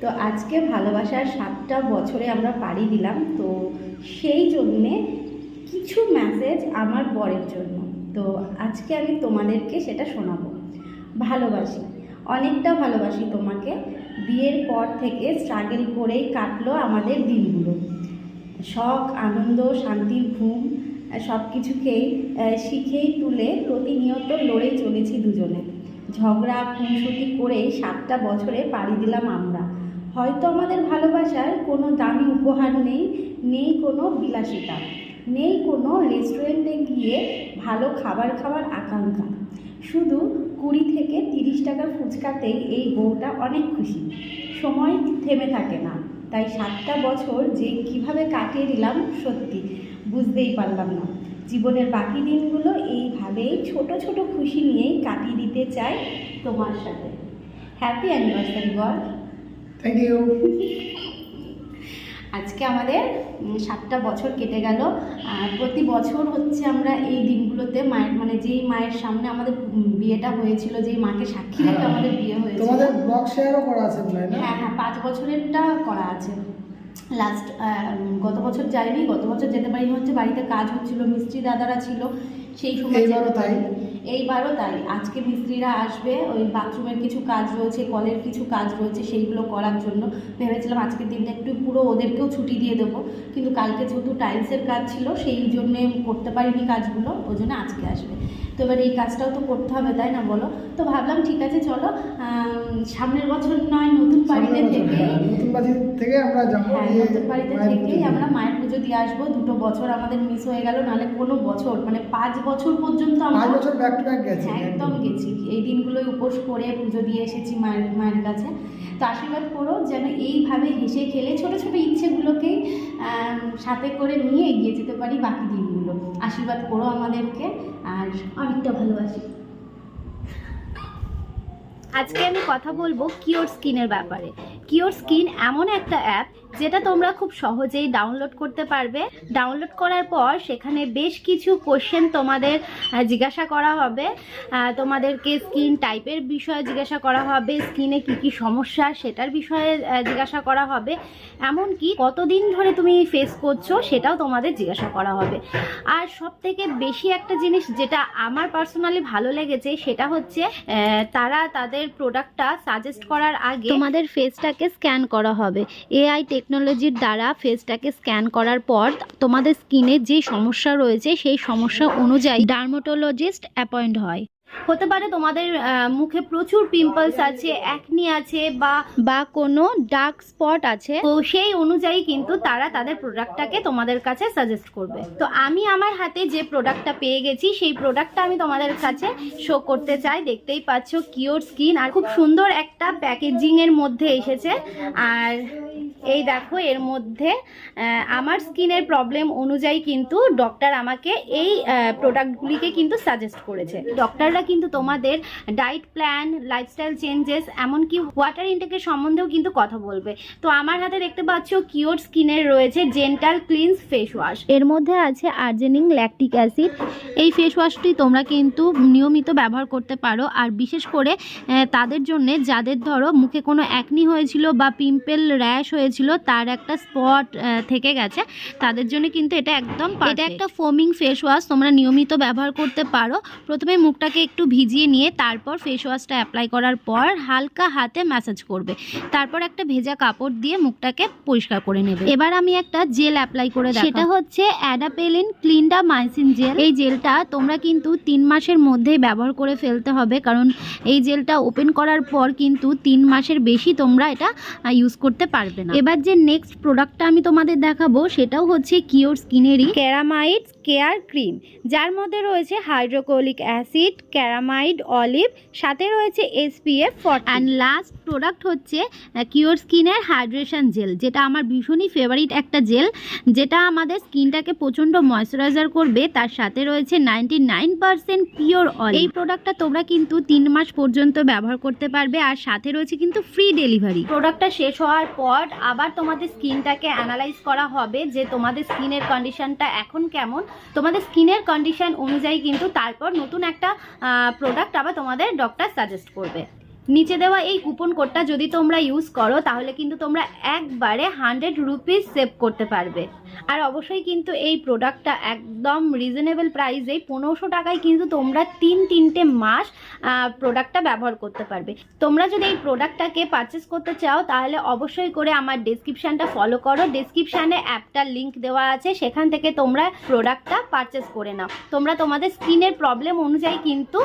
তো আজকে ভালোবাসার সাতটা বছরে আমরা পাড়ি দিলাম, তো সেই জন্যে কিছু মেসেজ আমার বরের জন্য। তো আজকে আমি তোমাদেরকে সেটা শোনাবো। ভালোবাসি, অনেকটা ভালোবাসি তোমাকে। বিয়ের পর থেকে স্ট্রাগল করেই কাটলো আমাদের দিনগুলো। শখ, আনন্দ শান্তির ঘুম সব কিছুকেই শিখেই তুলে প্রতিনিয়ত লড়ে চলেছি দুজনে। ঝগড়া, খুনসুটি করেই সাতটা বছরে পাড়ি দিলাম আমরা। হয়তো আমাদের ভালোবাসার কোনো দামি উপহার নেই নেই কোনো বিলাসিতা, নেই কোনো রেস্টুরেন্টে গিয়ে ভালো খাবার খাওয়ার আকাঙ্ক্ষা। শুধু কুড়ি থেকে তিরিশ টাকা ফুচকাতেই এই বউটা অনেক খুশি। সময় থেমে থাকে না, তাই সাতটা বছর যে কীভাবে কাটিয়ে দিলাম সত্যি বুঝতেই পারলাম না। জীবনের বাকি দিনগুলো এইভাবেই ছোট ছোট খুশি নিয়েই কাটিয়ে দিতে চাই তোমার সাথে। হ্যাপি অ্যানিভার্সারি বল থ্যাংক ইউ আজকে আমাদের সাতটা বছর কেটে গেল আর প্রতি বছর হচ্ছে আমরা এই দিনগুলোতে মায়ের মানে যেই মায়ের সামনে আমাদের বিয়েটা হয়েছিল যেই মাকে সাক্ষী রেখে হ্যাঁ। আমাদের বিয়ে হয়েছিল। তোমাদের ব্লগ শেয়ারও করা আছে না? হ্যাঁ হ্যাঁ পাঁচ বছরেরটা করা আছে। লাস্ট গত বছর যাইনি গত বছর যেতে পারিনি হচ্ছে বাড়িতে কাজ হচ্ছিল মিস্ত্রি দাদারা ছিল সেই সময় তাই? এইবারও তাই। আজকে মিস্ত্রিরা আসবে ওই বাথরুমের কিছু কাজ রয়েছে কলের কিছু কাজ রয়েছে সেইগুলো করার জন্য ভেবেছিলাম আজকের দিনটা একটু পুরো ওদেরকেও ছুটি দিয়ে দেবো। কিন্তু কালকে যেহেতু টাইলসের কাজ ছিল সেই জন্যে করতে পারিনি কাজগুলো ওই জন্য আজকে আসবে। তো এবার এই কাজটাও তো করতে হবে তাই না বলো? তো ভাবলাম ঠিক আছে চলো সামনের বছর নয় নতুন বাড়িতে থেকে হ্যাঁ, নতুন থেকে আমরা হ্যাঁ নতুন বাড়িতে মায়ের থেকেই পুজো আমরা মায়ের পুজো দিয়ে আসব। দুটো বছর আমাদের মিস হয়ে গেল নাহলে কোনো বছর মানে পাঁচ বছর পর্যন্ত আমরা বছর ব্যাক টু ব্যাক গেছি হ্যাঁ একদম। গেছি। এই দিনগুলোই উপোস করে পুজো দিয়ে এসেছি মায়ের মায়ের কাছে। তো আশীর্বাদ করো যেন এইভাবে হেসে খেলে ছোট ছোট ইচ্ছেগুলোকেই সাথে করে নিয়ে এগিয়ে যেতে পারি বাকি দিনগুলো। আশীর্বাদ করো আমাদেরকে আর অনেকটা ভালোবাসি। আজকে আমি কথা বলব কিওর স্কিনের ব্যাপারে। কিওর স্কিন এমন একটা অ্যাপ যেটা তোমরা খুব সহজেই ডাউনলোড করতে পারবে। ডাউনলোড করার পর সেখানে বেশ কিছু কোশ্চেন তোমাদের জিজ্ঞাসা করা হবে। তোমাদেরকে স্কিন টাইপের বিষয়ে জিজ্ঞাসা করা হবে স্কিনে কি কি সমস্যা সেটার বিষয়ে জিজ্ঞাসা করা হবে। এমনকি কতদিন ধরে তুমি ফেস করছ সেটাও তোমাদের জিজ্ঞাসা করা হবে। আর সব থেকে বেশি একটা জিনিস যেটা আমার পার্সোনালি ভালো লেগেছে সেটা হচ্ছে তারা তাদের প্রোডাক্টটা সাজেস্ট করার আগে তোমাদের ফেসটাকে স্ক্যান করা হবে। এআই টেকনোলজির দ্বারা ফেসটাকে স্ক্যান করার পর তোমাদের স্কিনে যে সমস্যা রয়েছে সেই সমস্যা অনুযায়ী ডার্মোটোলজিস্ট অ্যাপয়েন্ট হয়। হতে পারে তোমাদের মুখে প্রচুর পিম্পলস আছে অ্যাকনি আছে বা বা কোনো ডার্ক স্পট আছে। তো সেই অনুযায়ী কিন্তু তারা তাদের প্রোডাক্টটাকে তোমাদের কাছে সাজেস্ট করবে। তো আমি আমার হাতে যে প্রোডাক্টটা পেয়ে গেছি সেই প্রোডাক্টটা আমি তোমাদের কাছে শো করতে চাই। দেখতেই পাচ্ছ কিওর স্কিন আর খুব সুন্দর একটা প্যাকেজিং এর মধ্যে এসেছে। আর এই দেখো এর মধ্যে আমার স্কিনের প্রবলেম অনুযায়ী কিন্তু ডক্টর আমাকে এই প্রোডাক্টগুলিকে কিন্তু সাজেস্ট করেছে। ডক্টররা কিন্তু তোমাদের ডায়েট প্ল্যান লাইফস্টাইল চেঞ্জেস এমনকি ওয়াটার ইনটেকের সম্বন্ধেও কিন্তু কথা বলবে। তো আমার হাতে দেখতে পাচ্ছ কিওর স্কিনের রয়েছে জেন্টাল ক্লিনস ফেস ওয়াশ এর মধ্যে আছে আর্জেনিং ল্যাকটিক অ্যাসিড এই ফেস ওয়াশটি তোমরা কিন্তু নিয়মিত ব্যবহার করতে পারো। আর বিশেষ করে তাদের জন্য যাদের ধরো মুখে কোনো অ্যাকনি হয়েছিল বা পিম্পল র্যাশ হয়েছিল তার একটা স্পট থেকে গেছে। তাদের জন্য কিন্তু এটা একদম এটা একটা ফোমিং ফেস ওয়াশ তোমরা নিয়মিত ব্যবহার করতে পারো। প্রথমে মুখটাকে একটু ভিজিয়ে নিয়ে তারপর ফেস ওয়াশটা অ্যাপ্লাই করার পর হালকা হাতে ম্যাসাজ করবে। তারপর একটা ভেজা কাপড় দিয়ে মুখটাকে পরিষ্কার করে নেবে। এবার আমি একটা জেল অ্যাপ্লাই করে সেটা হচ্ছে অ্যাডাপেলিন ক্লিনডা মাইসিন জেল এই জেলটা তোমরা কিন্তু তিন মাসের মধ্যেই ব্যবহার করে ফেলতে হবে কারণ এই জেলটা ওপেন করার পর কিন্তু তিন মাসের বেশি তোমরা এটা ইউজ করতে পারবে না। এবার যে নেক্সট প্রোডাক্টটা আমি তোমাদের দেখাবো সেটাও হচ্ছে কিওর স্কিনেরই ক্যারামাইড কেয়ার ক্রিম, যার মধ্যে রয়েছে হাইড্রোকোলিক অ্যাসিড, ক্যারামাইড, অলিভ, সাথে রয়েছে এসপিএফ অ্যান্ড লাস্ট প্রোডাক্ট হচ্ছে কিওর স্কিনের হাইড্রেশন জেল যেটা আমার ভীষণই ফেভারিট একটা জেল যেটা আমাদের স্কিনটাকে প্রচণ্ড ময়শ্চারাইজার করবে, তার সাথে রয়েছে ninety nine percent pure oil এই প্রোডাক্টটা তোমরা কিন্তু তিন মাস পর্যন্ত ব্যবহার করতে পারবে, আর সাথে রয়েছে কিন্তু ফ্রি ডেলিভারি প্রোডাক্টটা শেষ হওয়ার পর আবার তোমাদের স্কিনটাকে অ্যানালাইজ করা হবে, যে তোমাদের স্কিনের কন্ডিশনটা এখন কেমন তোমাদের স্কিনের কন্ডিশন অনুযায়ী কিন্তু তারপর নতুন একটা প্রোডাক্ট আবার তোমাদের ডক্টর সাজেস্ট করবে। নিচে দেওয়া এই কুপন কোডটা যদি তোমরা ইউজ করো, তাহলে কিন্তু তোমরা একবারে হান্ড্রেড রুপিস সেভ করতে পারবে। আর অবশ্যই কিন্তু এই প্রোডাক্টটা একদম রিজনেবল প্রাইসে পনেরোশো টাকায় কিন্তু তোমরা তিন তিনটে মাস প্রোডাক্টটা ব্যবহার করতে পারবে। তোমরা যদি এই প্রোডাক্টটাকে পারচেস করতে চাও, তাহলে অবশ্যই করে আমার ডেসক্রিপশানটা ফলো করো। ডেসক্রিপশানে অ্যাপটার লিঙ্ক দেওয়া আছে, সেখান থেকে তোমরা প্রোডাক্টটা পারচেস করে নাও। তোমরা তোমাদের স্কিনের প্রবলেম অনুযায়ী কিন্তু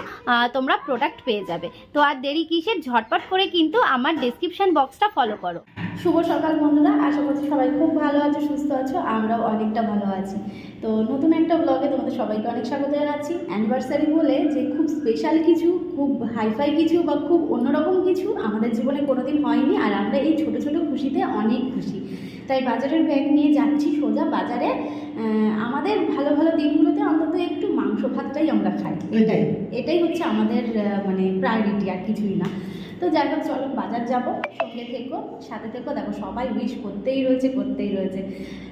তোমরা প্রোডাক্ট পেয়ে যাবে। তো আর দেরি কিসের? ঝটপট করে কিন্তু আমার ডেসক্রিপশন বক্সটা ফলো করো। শুভ সকাল বন্ধুরা, আশা করছি সবাই খুব ভালো আছো, সুস্থ আছো, আমরাও অনেকটা ভালো আছি। তো নতুন একটা ব্লগে তোমাদের সবাইকে অনেক স্বাগত জানাচ্ছি। অ্যানিভার্সারি বলে যে খুব স্পেশাল কিছু খুব হাইফাই কিছু বা খুব অন্যরকম কিছু আমাদের জীবনে কোনোদিন হয়নি আর আমরা এই ছোট ছোট খুশিতে অনেক খুশি। তাই বাজারের ব্যাগ নিয়ে যাচ্ছি সোজা বাজারে। আমাদের ভালো ভালো দিনগুলোতে অন্তত একটু মাংস ভাতটাই আমরা খাই। এটাই। এটাই হচ্ছে আমাদের মানে প্রায়োরিটি আর কিছুই না। তো যাই হোক চলো বাজার যাব। সঙ্গে থেকো সাথে থেকো। দেখো সবাই উইশ করতেই রয়েছে করতেই রয়েছে।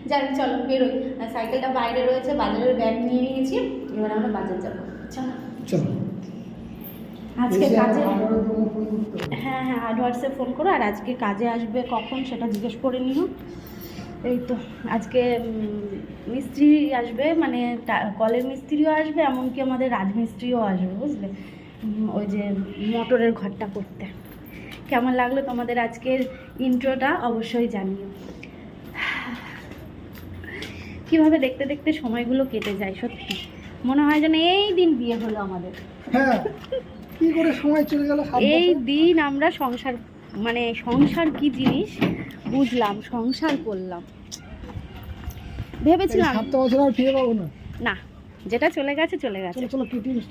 যাই হোক চলো বেরোই। সাইকেলটা বাইরে রয়েছে বাজারের ব্যাগ নিয়ে নিয়েছি। এবার আমরা বাজার যাব। চলো। চলো। আজকে কাজে। হ্যাঁ হ্যাঁ অ্যাডভান্সে ফোন করো আর আজকে কাজে আসবে কখন সেটা জিজ্ঞেস করে নিও। এই তো আজকে মিস্ত্রি আসবে মানে কলের মিস্ত্রিও আসবে এমনকি আমাদের রাজমিস্ত্রিও আসবে বুঝলে? ওই যে মোটরের ঘরটা করতে। কেমন লাগল তোমাদের আজকের ইন্ট্রোটা অবশ্যই জানিও। কীভাবে দেখতে দেখতে সময়গুলো কেটে যায় সত্যি। মনে হয় যেন এই দিন বিয়ে হলো আমাদের। হ্যাঁ কি করে সময় চলে গেল এই দিন আমরা সংসার মানে সংসার কি জিনিস? বুঝলাম সংসার করলাম। ভেবেছিলাম সাতটা বছর আর ফিরে পাবো না। না যেটা চলে গেছে চলে গেছে।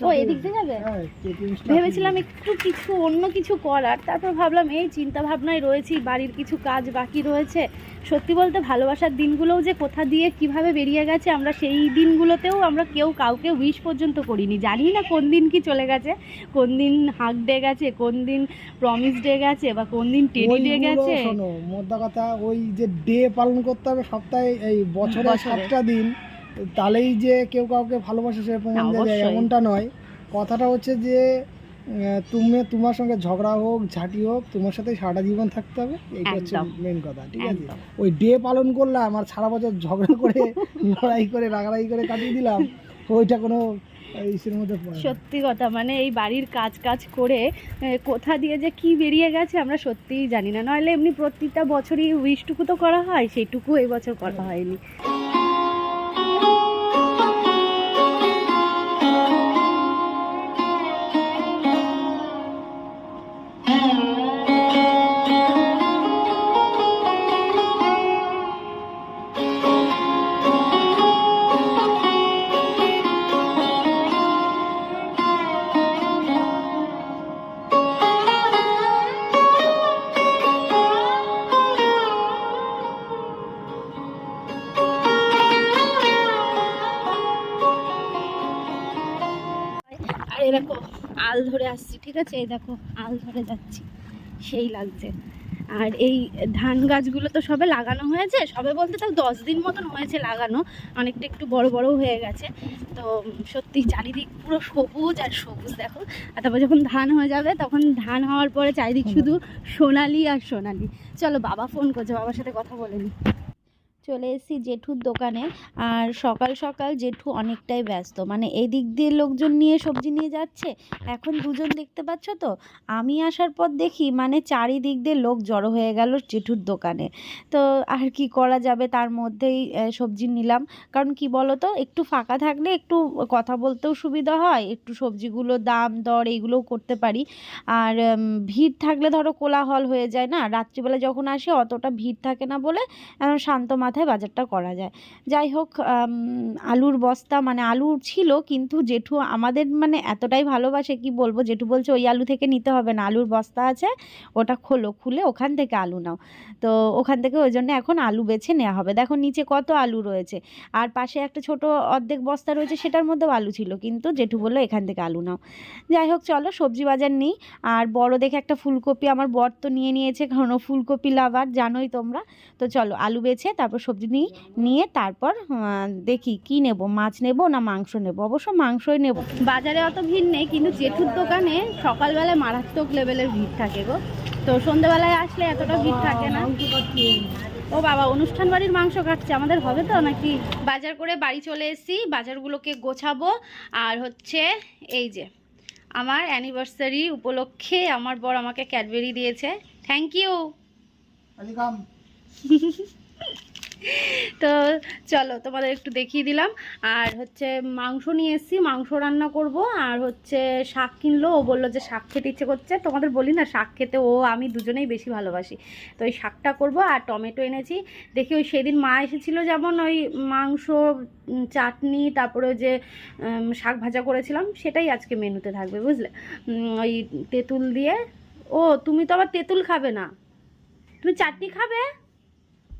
ও এদিক দিয়ে যাবে? হ্যাঁ ভেবেছিলাম একটু কিছু অন্য কিছু করার তারপর ভাবলাম এই চিন্তা ভাবনায় রয়েছি বাড়ির কিছু কাজ বাকি রয়েছে। সত্যি বলতে ভালোবাসার দিনগুলোও যে কোথা দিয়ে কীভাবে বেরিয়ে গেছে আমরা সেই দিনগুলোতেও আমরা কেউ কাউকে উইশ পর্যন্ত করিনি। জানি না কোন দিন কি চলে গেছে কোন দিন হাক ডে গেছে কোন দিন প্রমিস ডে গেছে বা কোন দিন টেডি ডে গেছে। শোনো মোদ্দা কথা ওই যে ডে পালন করতে হবে সপ্তাহে এই বছরে। সাতটা দিন তাহলেই যে কেউ কাউকে ভালোবাসে সে প্রমাণ দেওয়া যায় এমনটা নয়। কথাটা হচ্ছে যে তুমি তোমার সঙ্গে ঝগড়া হোক ঝাঁটি হোক তোমার সাথে সারা জীবন থাকতে হবে। এইটা হচ্ছে মেন কথা ঠিক আছে? ওই ডে পালন করলাম আর সারা বছর ঝগড়া করে লড়াই করে রাগারাগি করে কাটিয়ে দিলাম ওইটা কোনো সত্যি কথা মানে এই বাড়ির কাজ কাজ করে কোথা দিয়ে যে কি বেরিয়ে গেছে আমরা সত্যিই জানি না। নইলে এমনি প্রত্যেকটা বছরই উইশটুকু তো করা হয় সেইটুকু এই বছর করা হয়নি। ঠিক আছে? এই দেখো আল ধরে যাচ্ছি। সেই লাগছে। আর এই ধান গাছগুলো তো সবে লাগানো হয়েছে। সবে বলতে তাও দশ দিন মতন হয়েছে লাগানো। অনেকটা একটু বড় বড় হয়ে গেছে। তো সত্যি চারিদিক পুরো সবুজ আর সবুজ দেখো। আর তারপর যখন ধান হয়ে যাবে তখন ধান হওয়ার পরে চারিদিক শুধু সোনালি আর সোনালি। চলো বাবা ফোন করছে বাবার সাথে কথা বলে নি। চলে এসেছি জেঠুর দোকানে। আর সকাল সকাল জেঠু অনেকটাই ব্যস্ত। মানে এই দিক দিয়ে লোকজন নিয়ে সবজি নিয়ে যাচ্ছে। এখন দুজন দেখতে পাচ্ছ তো? আমি আসার পর দেখি মানে চারিদিক দিয়ে লোক জড়ো হয়ে গেল জেঠুর দোকানে। তো আর কি করা যাবে? তার মধ্যেই সবজি নিলাম। কারণ কি বলো তো একটু ফাঁকা থাকলে একটু কথা বলতেও সুবিধা হয়। একটু সবজিগুলো দাম, দর এইগুলোও করতে পারি। আর ভিড় থাকলে ধরো কোলাহল হয়ে যায় না? রাত্রিবেলা যখন আসে অতটা ভিড় থাকে না বলে শান্ত মাথায় বাজারটা করা যায়। যাই হোক আলুর বস্তা মানে আলু ছিল, কিন্তু জেঠু আমাদের মানে এতটাই ভালোবাসে, কি বলব? জেঠু বলছে, ওই আলু থেকে নিতে হবে না, আলুর বস্তা আছে, ওটা খোলো, খুলে ওখান থেকে আলু নাও। তো ওখান থেকে ওই জন্য এখন আলু বেছে নেওয়া হবে। দেখো নিচে কত আলু রয়েছে, আর পাশে একটা ছোট অর্ধেক বস্তা রয়েছে, সেটার মধ্যেও আলু ছিল, কিন্তু জেঠু বলল, এখান থেকে আলু নাও। যাই হোক, চলো সবজি বাজার নিই, আর বড় দেখে একটা ফুলকপি, আমার বর তো নিয়ে নিয়েছে, কারণ ফুলকপি লাভার, জানোই তোমরা। তো চলো আলু বেছে, তারপর সবজি নিই নিয়ে তারপর দেখি কি নেব মাছ নেব না মাংস নেব? অবশ্য মাংসই নেব। বাজারে অত ভিড় নেই কিন্তু জেঠুর দোকানে সকালবেলায় মারাত্মক লেভেলের ভিড় থাকে গো। তো সন্ধ্যেবেলায় আসলে এতটা ভিড় থাকে না। ও বাবা অনুষ্ঠান বাড়ির মাংস কাটছে আমাদের হবে তো নাকি? বাজার করে বাড়ি চলে এসেছি বাজারগুলোকে গোছাবো। আর হচ্ছে এই যে আমার অ্যানিভার্সারি উপলক্ষে আমার বর আমাকে ক্যাডবেরি দিয়েছে। থ্যাংক ইউ ওয়েলকাম তো চলো তোমাদের একটু দেখিয়ে দিলাম। আর হচ্ছে মাংস নিয়ে এসেছি, মাংস রান্না করব। আর হচ্ছে শাক কিনলো, ও বলল যে শাক খেতে ইচ্ছে করছে। তোমাদের বলি না, শাক খেতে ও, আমি দুজনেই বেশি ভালোবাসি। তো ওই শাকটা করব আর টমেটো এনেছি। দেখি ওই সেদিন মা এসেছিল যেমন ওই মাংস চাটনি, তারপরে যে শাক ভাজা করেছিলাম, সেটাই আজকে মেনুতে থাকবে, বুঝলে? ওই তেঁতুল দিয়ে। ও, তুমি তো আবার তেঁতুল খাবে না। তুমি চাটনি খাবে?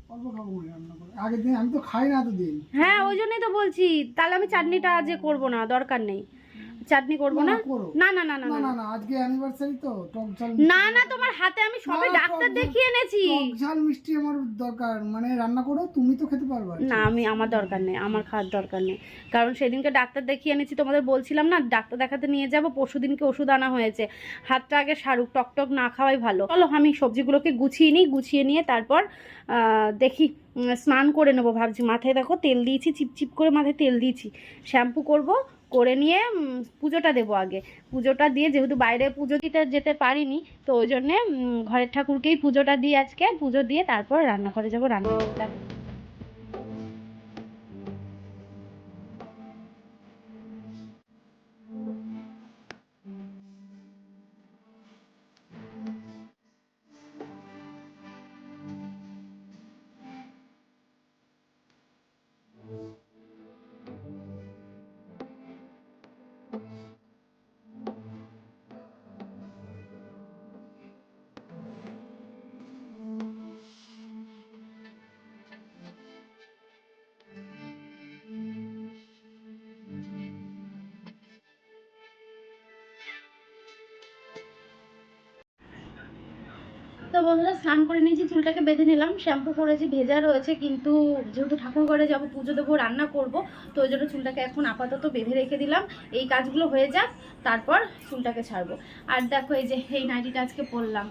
আগের দিন আমি তো খাই না এতদিন। হ্যাঁ ওই জন্যই তো বলছি। তাহলে আমি চাটনিটা আজ করব না, দরকার নেই। চাটনি করব না না? না না না না না আজকে না না তোমার হাতে আমি সবে ডাক্তার দেখিয়ে এনেছি। মিষ্টি আমার দরকার। মানে রান্না করো তুমি তো খেতে পারবে। না আমি আমার দরকার নেই আমার খাওয়ার দরকার নেই। কারণ সেদিনকে ডাক্তার দেখিয়ে এনেছি তোমাদের বলছিলাম না ডাক্তার দেখাতে নিয়ে যাব পরশু দিনকে ওষুধ আনা হয়েছে। হাতটা আগে শাহরুখ টকটক না খাওয়াই ভালো। চলো আমি সবজিগুলোকে গুছিয়ে নিই গুছিয়ে নিয়ে তারপর দেখি স্নান করে নেব ভাবছি। মাথায় দেখো তেল দিয়েছি চিপচিপ করে মাথায় তেল দিয়েছি। শ্যাম্পু করব করে নিয়ে পুজোটা দেবো আগে। পুজোটা দিয়ে যেহেতু বাইরে পুজো দিতে যেতে পারিনি, তো ওই জন্যে ঘরের ঠাকুরকেই পুজোটা দিই আজকে। পুজো দিয়ে তারপর রান্নাঘরে যাব, রান্না করতে তো বন্ধুরা, স্নান করে নিয়েছি, চুলটাকে বেঁধে নিলাম। শ্যাম্পু করেছি, ভেজা রয়েছে, কিন্তু যেহেতু ঠাকুর ঘরে যাব, পুজো দেবো, রান্না করব, তো ওই জন্য চুলটাকে এখন আপাতত বেঁধে রেখে দিলাম। এই কাজগুলো হয়ে যাক, তারপর চুলটাকে ছাড়বো। আর দেখো, এই যে, এই নাইটিটা আজকে পরলাম।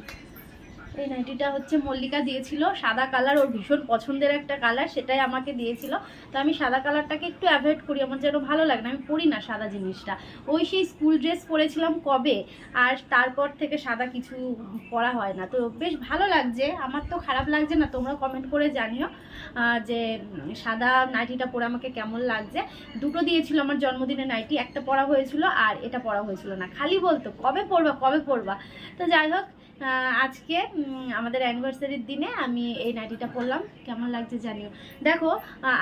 এই নাইটিটা হচ্ছে মল্লিকা দিয়েছিল। সাদা কালার, ওর ভীষণ পছন্দের একটা কালার, সেটাই আমাকে দিয়েছিল। তো আমি সাদা কালারটাকে একটু অ্যাভয়েড করি, আমার যেন ভালো লাগে না, আমি পরি না সাদা জিনিসটা। ওই সেই স্কুল ড্রেস পরেছিলাম কবে, আর তারপর থেকে সাদা কিছু পরা হয় না। তো বেশ ভালো লাগছে, আমার তো খারাপ লাগছে না, তোমরা কমেন্ট করে জানিও যে সাদা নাইটিটা পরে আমাকে কেমন লাগছে। দুটো দিয়েছিল আমার জন্মদিনে নাইটি, একটা পরা হয়েছিল আর এটা পরা হয়েছিল না। খালি বলতো, কবে পরবা কবে পরবা? তো যাই হোক আজকে আমাদের অ্যানিভার্সারির দিনে আমি এই নাইটিটা পরলাম। কেমন লাগছে জানিও। দেখো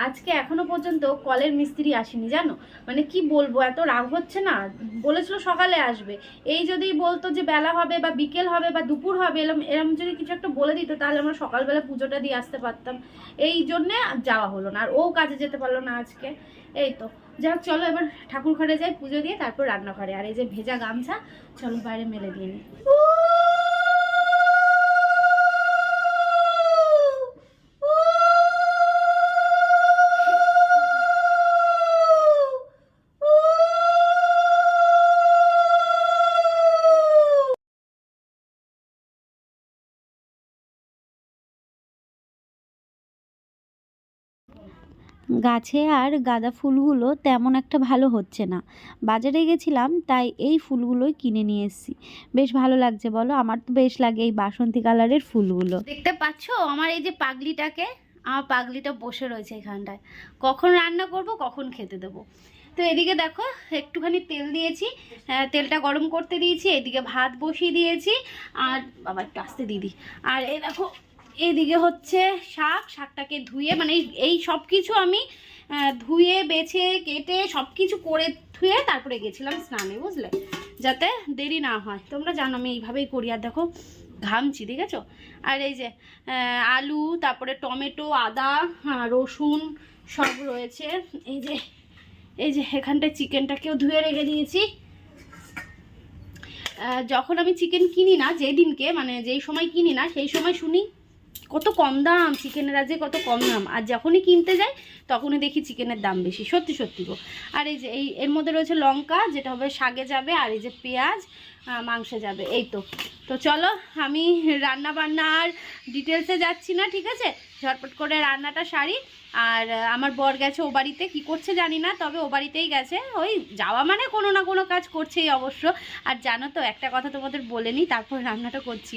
আজকে এখনও পর্যন্ত কলের মিস্ত্রি আসেনি, জানো? মানে কি বলব, এত রাগ হচ্ছে না? বলেছিল সকালে আসবে। এই যদি বলতো যে বেলা হবে বা বিকেল হবে বা দুপুর হবে, এরম এরম যদি কিছু একটা বলে দিত, তাহলে আমরা সকালবেলা পুজোটা দিয়ে আসতে পারতাম। এই জন্যে যাওয়া হলো না। আর ও কাজে যেতে পারল না আজকে। এই তো। যাই হোক, চলো এবার ঠাকুর ঘরে যাই, পুজো দিয়ে, তারপর রান্নাঘরে। আর এই যে ভেজা গামছা, চলো বাইরে মেলে দিয়ে নিই গাছে আর গাঁদা ফুলগুলো তেমন একটা ভালো হচ্ছে না। বাজারে গেছিলাম তাই এই ফুলগুলোই কিনে নিয়ে এসেছি। বেশ ভালো লাগছে বলো আমার তো বেশ লাগে এই বাসন্তী কালারের ফুলগুলো। দেখতে পাচ্ছো? আমার এই যে পাগলিটাকে আমার পাগলিটা বসে রয়েছে এখানটায়। কখন রান্না করব কখন খেতে দেবো। তো এদিকে দেখো একটুখানি তেল দিয়েছি। আহ, তেলটা গরম করতে দিয়েছি এদিকে ভাত বসিয়ে দিয়েছি। আর বাবা একটু আসতে দিদি। আর এই দেখো এদিকে হচ্ছে শাক, শাকটাকে ধুয়ে মানে এই- সব কিছু আমি ধুয়ে, বেছে, কেটে সব কিছু করে ধুয়ে তারপরে গেছিলাম স্নানে, বুঝলে? যাতে দেরি না হয়। তোমরা জানো আমি এইভাবেই করি। আর দেখো, ঘামছি ঠিক আছে আর এই যে আলু, তারপরে টমেটো, আদা রসুন সব রয়েছে। এই যে এই যে এখানটায় চিকেনটাকেও ধুয়ে রেখে দিয়েছি। যখন আমি চিকেন কিনি না, যেদিনকে মানে যেই সময় কিনি না, সেই সময় শুনি কত কম দাম চিকেনের আজকে কত কম দাম। আর যখনই কিনতে যাই, তখনই দেখি চিকেনের দাম বেশি। সত্যি সত্যি গো। আর এই যে, এই, এর মধ্যে রয়েছে লঙ্কা, যেটা হবে, শাগে যাবে। আর এই যে পেঁয়াজ মাংসে যাবে, এই তো। তো চলো, আমি রান্না বান্না আর ডিটেলসে যাচ্ছি না, ঠিক আছে? ঝটপট করে রান্নাটা সারি। আর আমার বর গেছে ও বাড়িতে, কী করছে জানি না, তবে ও বাড়িতেই গেছে। ওই যাওয়া মানে কোনো না কোনো কাজ করছেই অবশ্য। আর জানো তো, একটা কথা তোমাদের বলে নিই, তারপর রান্নাটা করছি।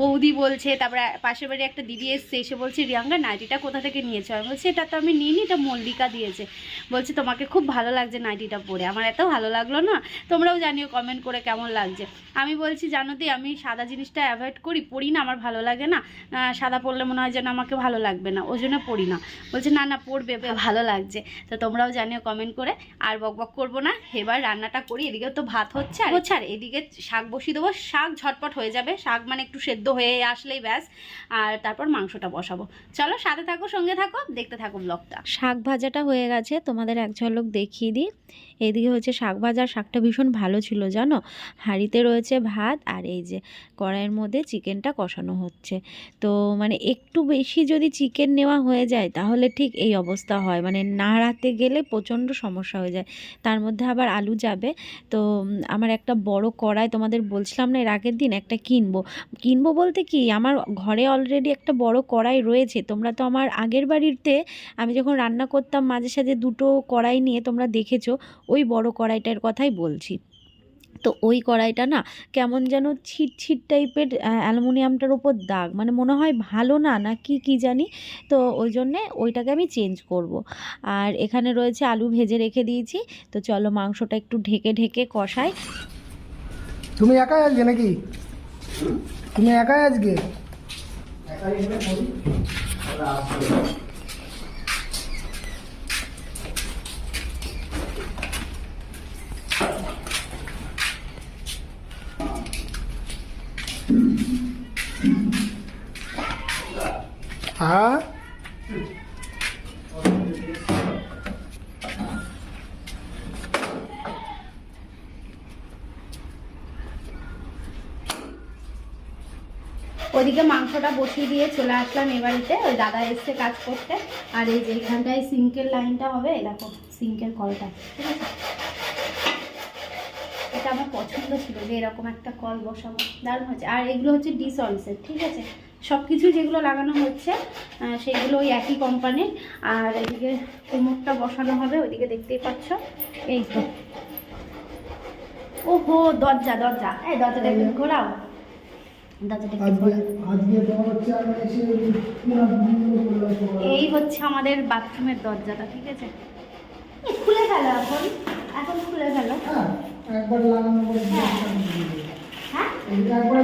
বৌদি বলছে, তারপরে পাশের বাড়ি একটা দিদি এসছে, এসে বলছে রিয়াঙ্গা নাইটিটা কোথা থেকে নিয়েছে? আমি বলছি, এটা তো আমি নিইনি, এটা মল্লিকা দিয়েছে। বলছে, তোমাকে খুব ভালো লাগছে নাইটিটা পরে, আমার এত ভালো লাগল না। তোমরাও জানিও কমেন্ট করে কেমন লাগছে। আমি বলছি, জানো দি, আমি সাদা জিনিসটা অ্যাভয়েড করি, পরি না, আমার ভালো লাগে না। সাদা পরলে মনে হয় যেন আমাকে ভালো লাগবে না, ওই জন্য পরি না। বলছে, না না পড়বে ভালো লাগছে। তো তোমরাও জানিও কমেন্ট করে, আর বক বক করব না, এবার রান্নাটা করি এদিকে তো ভাত হচ্ছে, আর হচ্ছে, আর এদিকে শাক বসিয়ে দেবো, শাক ঝটপট হয়ে যাবে, শাক মানে একটু সেদ্ধ হয়ে আসলেই ব্যাস, আর তারপর মাংসটা বসাবো। চলো, সাথে থাকো, সঙ্গে থাকো, দেখতে থাকো ব্লগটা শাক ভাজাটা হয়ে গেছে, তোমাদের এক ঝলক দেখিয়ে দিই। এদিকে হচ্ছে শাক ভাজা শাকটা ভীষণ ভালো ছিল, জানো? হাঁড়িতে রয়েছে ভাত আর এই যে কড়াইয়ের মধ্যে চিকেনটা কষানো হচ্ছে। তো মানে একটু বেশি যদি চিকেন নেওয়া হয়ে যায়, তাহলে ঠিক এই অবস্থা হয়। মানে নাড়াতে গেলে প্রচণ্ড সমস্যা হয়ে যায়। তার মধ্যে আবার আলু যাবে। তো আমার একটা বড় কড়াই তোমাদের বলছিলাম না, এর আগের দিন একটা কিনবো। কিনবো বলতে কি, আমার ঘরে অলরেডি একটা বড় কড়াই রয়েছে। তোমরা তো আমার আগের বাড়িতে আমি যখন রান্না করতাম, মাঝে সাঝে দুটো কড়াই নিয়ে তোমরা দেখেছ ওই বড় কড়াইটার কথাই বলছি। তো ওই কড়াইটা না কেমন যেন ছিট ছিট টাইপের অ্যালুমিনিয়ামটার ওপর দাগ মানে মনে হয় ভালো না না কি কি জানি। তো ওই জন্যে ওইটাকে আমি চেঞ্জ করব। আর এখানে রয়েছে আলু ভেজে রেখে দিয়েছি। তো চলো মাংসটা একটু ঢেকে ঢেকে কষাই। তুমি একাই আজকে নাকি? তুমি একাই আজকে? হ্যাঁ? ওইদিকে মাংসটা বসিয়ে দিয়ে চলে আসলাম এ বাড়িতে। ওই দাদা এসছে কাজ করতে। আর এই যে এখানটায় সিঙ্কের লাইনটা হবে দেখো, সিঙ্কের কলটা। ঠিক আছে? এটা আমার পছন্দ ছিল যে এরকম একটা কল বসাবো। দারুণ হচ্ছে আর এগুলো হচ্ছে ডিসঅলসের ঠিক আছে? সব কিছু যেগুলো লাগানো হচ্ছে সেগুলো ওই একই কোম্পানির আর এদিকে কোমরটা বসানো হবে ওইদিকে দেখতেই পাচ্ছ। এই তো। ওহো দরজা দরজা। এই দরজাটা একটু ঘোরাও। এই হচ্ছে আমাদের বাথরুমের দরজাটা ঠিক আছে? খুলে ফেলো এখন। এখন খুলে ফেলো। হ্যাঁ। একবার লাগানো করে হ্যাঁ। হ্যাঁ? তারপরে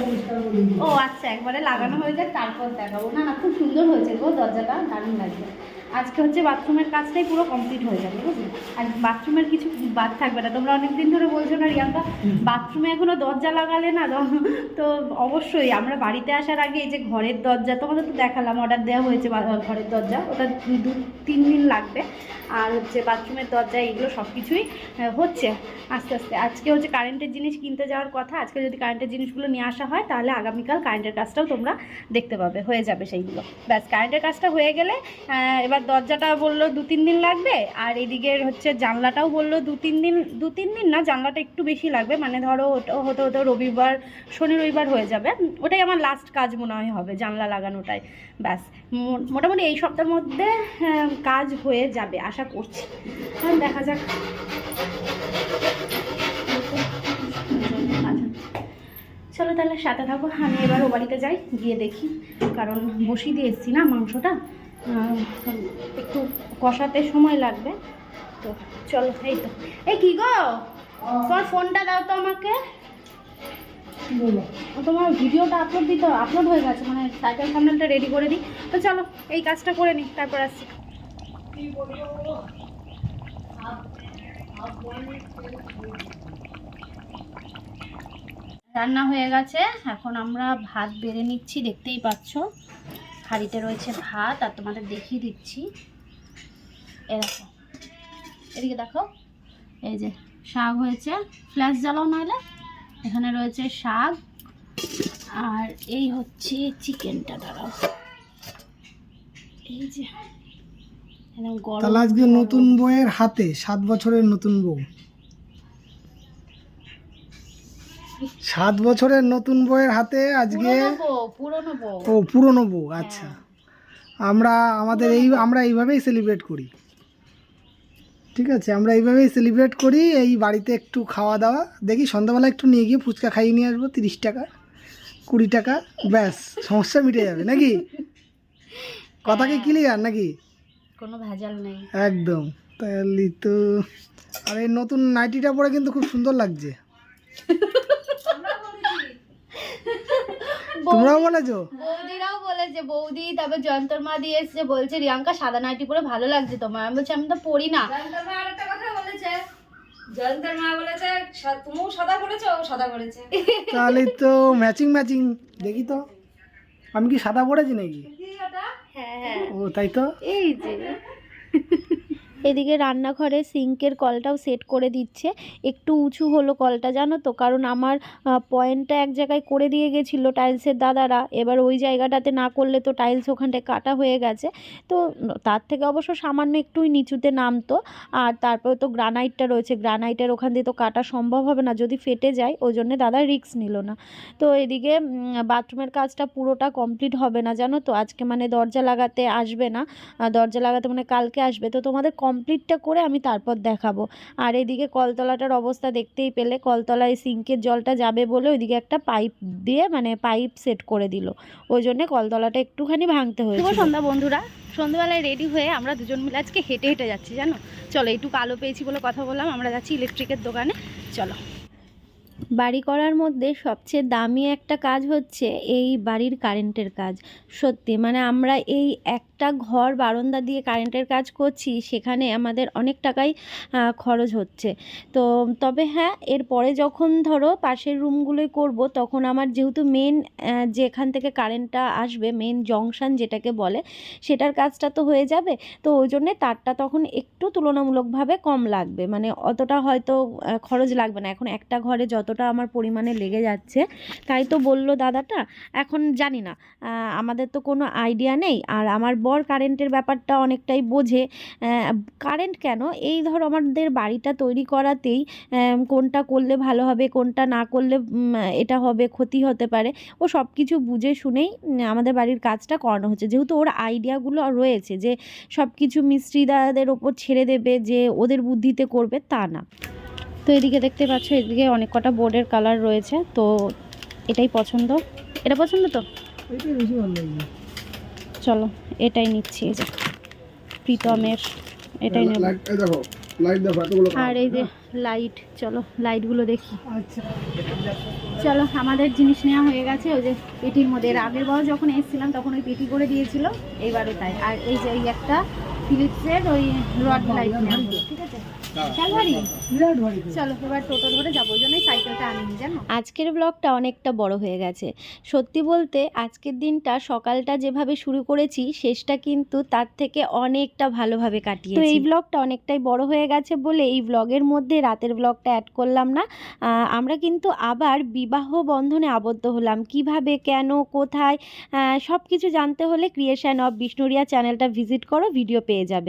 পরিষ্কার করে ও আচ্ছা একবারে লাগানো হয়ে যায় তারপর দেখাবো। না না খুব সুন্দর হয়েছে গো দরজাটা দারুণ লাগছে। আজকে হচ্ছে বাথরুমের কাজটাই পুরো কমপ্লিট হয়ে যাবে বুঝলি? আর বাথরুমের কিছু বাদ থাকবে না। তোমরা অনেক দিন ধরে বলছো না রিয়াঙ্কা বাথরুমে এখনও দরজা লাগালে না? তো অবশ্যই আমরা বাড়িতে আসার আগে এই যে ঘরের দরজা তোমাদের তো দেখালাম অর্ডার দেওয়া হয়েছে ঘরের দরজা। ওটা দু- তিন দিন লাগবে। আর হচ্ছে বাথরুমের দরজা এগুলো সব কিছুই হচ্ছে। আস্তে আস্তে। আজকে হচ্ছে কারেন্টের জিনিস কিনতে যাওয়ার কথা। আজকে যদি কারেন্টের জিনিসগুলো নিয়ে আসা হয় তাহলে আগামীকাল কারেন্টের কাজটাও তোমরা দেখতে পাবে। হয়ে যাবে সেইগুলো। ব্যাস কারেন্টের কাজটা হয়ে গেলে আহ, এবার দরজাটা বলল দু তিন দিন লাগবে আর এদিকের হচ্ছে জানলাটাও বলল দু তিন দিন দু তিন দিন না জানলাটা একটু বেশি লাগবে মানে ধরো হতে হতে রবিবার শনি রবিবার হয়ে যাবে। ওটাই আমার লাস্ট কাজ মনে হয় হবে জানলা লাগানোটাই। ব্যাস মোটামুটি এই সপ্তাহের মধ্যে আহ, কাজ হয়ে যাবে আশা করছি। হ্যাঁ দেখা যাক। চলো তাহলে সাথে থাকো আমি এবার ও বাড়িতে যাই গিয়ে দেখি কারণ বসিয়ে দিয়ে এসছি না মাংসটা। একটু কষাতে সময় লাগবে। তো চলো এই তো। এই কি গো? তোমার ফোনটা দাও তো আমাকে। তোমার ভিডিওটা আপলোড দিতে আপলোড হয়ে গেছে মানে সাইকেল সামনেলটা রেডি করে দিই। তো চলো এই কাজটা করে নিই তারপর আসছি। রান্না হয়ে গেছে এখন আমরা ভাত বেড়ে নিচ্ছি দেখতেই পাচ্ছ। হাঁড়িতে রয়েছে ভাত আর তোমাদের দেখিয়ে দিচ্ছি। এ দেখো এদিকে দেখো এই যে শাক হয়েছে। ফ্ল্যাশ জ্বালাও নাহলে। এখানে রয়েছে শাক আর এই হচ্ছে চিকেনটা দাঁড়াও। এই যে তাহলে আজকে নতুন বউয়ের হাতে সাত বছরের নতুন বউ। সাত বছরের নতুন বউয়ের হাতে আজকে ও পুরনো বউ আচ্ছা। আমরা আমাদের এই আমরা এইভাবেই সেলিব্রেট করি। ঠিক আছে আমরা এইভাবেই সেলিব্রেট করি এই বাড়িতে একটু খাওয়া দাওয়া। দেখি সন্ধ্যাবেলা একটু নিয়ে গিয়ে ফুচকা খাইয়ে নিয়ে আসব তিরিশ টাকা কুড়ি টাকা ব্যাস সমস্যা মিটে যাবে নাকি? কথা কি ক্লিয়ার নাকি? কোনো ভেজাল নেই। একদম। তাহলে তো আর এই নতুন নাইটিটা পরে কিন্তু খুব সুন্দর লাগছে। তোমরাও বলেছ? বৌদিরাও বলেছে বৌদি তারপর জয়ন্তর মা দিয়ে এসছে বলছে রিয়াঙ্কা সাদা নাইটি পরে ভালো লাগছে তোমার। আমি বলছি আমি তো পড়ি না। তাহলে তো ম্যাচিং ম্যাচিং দেখি তো। আমি কি সাদা পড়েছি নাকি? হ্যাঁ। ও তাই তো? এই যে। এদিকে রান্নাঘরে সিঙ্কের কলটাও সেট করে দিচ্ছে। একটু উঁচু হলো কলটা, জানো তো? কারণ আমার পয়েন্টটা এক জায়গায় করে দিয়ে গেছিল টাইলসের দাদারা। এবার ওই জায়গাটাতে না করলে তো টাইলস ওখানটায় কাটা হয়ে গেছে। তো তার থেকে অবশ্য সামান্য একটুই নিচুতে নামতো। আর তারপরে তো গ্রানাইটটা রয়েছে। গ্রানাইটের ওখান দিয়ে তো কাটা সম্ভব হবে না। যদি ফেটে যায়, ওই জন্যে দাদা রিস্ক নিল না। তো এদিকে বাথরুমের কাজটা পুরোটা কমপ্লিট হবে না, জানো তো? আজকে মানে দরজা লাগাতে আসবে না। দরজা লাগাতে মানে কালকে আসবে। তো তোমাদের কমপ্লিটটা করে আমি তারপর দেখাবো। আর এদিকে কলতলাটার অবস্থা দেখতেই পেলে, কলতলায় সিঙ্কের জলটা যাবে বলে ওইদিকে একটা পাইপ দিয়ে মানে পাইপ সেট করে দিল। ওই জন্যে কলতলাটা একটুখানি ভাঙতে হয়েছে সন্ধ্যা বন্ধুরা। সন্ধ্যাবেলায় রেডি হয়ে আমরা দুজন মিলে আজকে হেঁটে হেঁটে যাচ্ছি, জানো? চলো, একটু কালো পেয়েছি বলে কথা বললাম, আমরা যাচ্ছি ইলেকট্রিকের দোকানে। চলো। বাড়ি করার মধ্যে সবচেয়ে দামি একটা কাজ হচ্ছে এই বাড়ির কারেন্টের কাজ। সত্যি মানে আমরা এই একটা ঘর বারান্দা দিয়ে কারেন্টের কাজ করছি, সেখানে আমাদের অনেক টাকাই খরচ হচ্ছে। তো, তবে হ্যাঁ এরপরে যখন ধরো পাশের রুমগুলোই করব, তখন আমার যেহেতু মেন যেখান থেকে কারেন্টটা আসবে মেন জংশন যেটাকে বলে, সেটার কাজটা তো হয়ে যাবে। তো ওই জন্যে তারটা তখন একটু তুলনামূলকভাবে কম লাগবে। মানে অতটা হয়তো খরচ লাগবে না। এখন একটা ঘরে যতটা আমার পরিমাণে লেগে যাচ্ছে, তাই তো বলল দাদাটা। এখন জানি না আমাদের তো কোনো আইডিয়া নেই। আর আমার বর কারেন্টের ব্যাপারটা অনেকটাই বোঝে। কারেন্ট কেন? এই ধরো আমাদের বাড়িটা তৈরি করাতেই কোনটা করলে ভালো হবে, কোনটা না করলে এটা হবে, ক্ষতি হতে পারে। ও সব কিছু বুঝে শুনেই আমাদের বাড়ির কাজটা করানো হচ্ছে। যেহেতু ওর আইডিয়াগুলো রয়েছে যে সব কিছু মিস্ত্রিদাদের ওপর ছেড়ে দেবে, যে ওদের বুদ্ধিতে করবে, তা না। তো এদিকে দেখতে পাচ্ছ এদিকে অনেক কটা বোর্ডের কালার রয়েছে তো এটাই পছন্দ। এটা পছন্দ তো? চলো এটাই নিচ্ছি এই যে প্রীতমের এটাই নেব। আর এই যে লাইট চলো লাইটগুলো দেখি। আচ্ছা। চলো আমাদের জিনিস নেওয়া হয়ে গেছে ওই যে পেটির মধ্যে। এর আগের বার যখন এসেছিলাম তখন ওই পেটি করে দিয়েছিল এইবারও তাই। আর এই যে একটা ফিলিপসের ওই রড লাইট ঠিক আছে? চল এবার টোটো ধরে যাব ওই জন্যই সাইকেলটা আনিনি জানো? আজকের ব্লগটা অনেকটা বড় হয়ে গেছে। সত্যি বলতে আজকের দিনটা সকালটা যেভাবে শুরু করেছি শেষটা কিন্তু তার থেকে অনেকটা ভালোভাবে কাটিয়েছি। তো এই ব্লগটা অনেকটাই বড় হয়ে গেছে বলে এই ব্লগের মধ্যে রাতের ব্লগটা অ্যাড করলাম না। আমরা কিন্তু আবার বিবাহ বন্ধনে আবদ্ধ হলাম। কীভাবে কেন কোথায় সব কিছু জানতে হলে ক্রিয়েশন অফ বিষ্ণুরিয়া চ্যানেলটা ভিজিট করো ভিডিও পেয়ে যাবে।